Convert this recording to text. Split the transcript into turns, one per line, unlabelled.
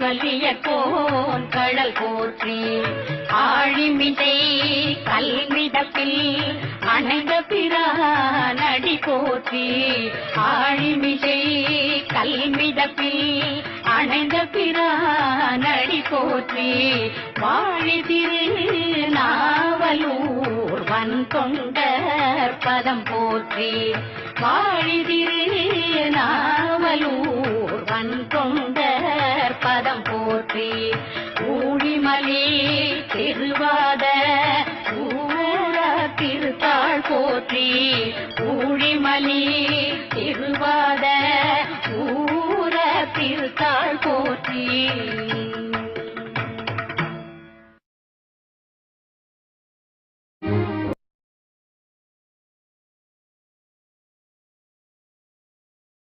ஆழியக்கோன் கடல் போற்றி. ஆழிமிதை கல்மிடப்பில் அணைந்த பிரான் அடி போற்றி. ஆழிமிதை கல்மிடப்பில் அணைந்த பிரான் அடி போற்றி. வாழி திரு நாவலூர் வன் கொண்ட பதம் போற்றி. வாழி திரு நாவலூர் வன் கொண்ட பதம் போற்றி. ஊழிமலி திருவாத ஊர திருத்தாள் போற்றி. ஊழிமலி திருவாத ஊர திருத்தாள் போற்றி.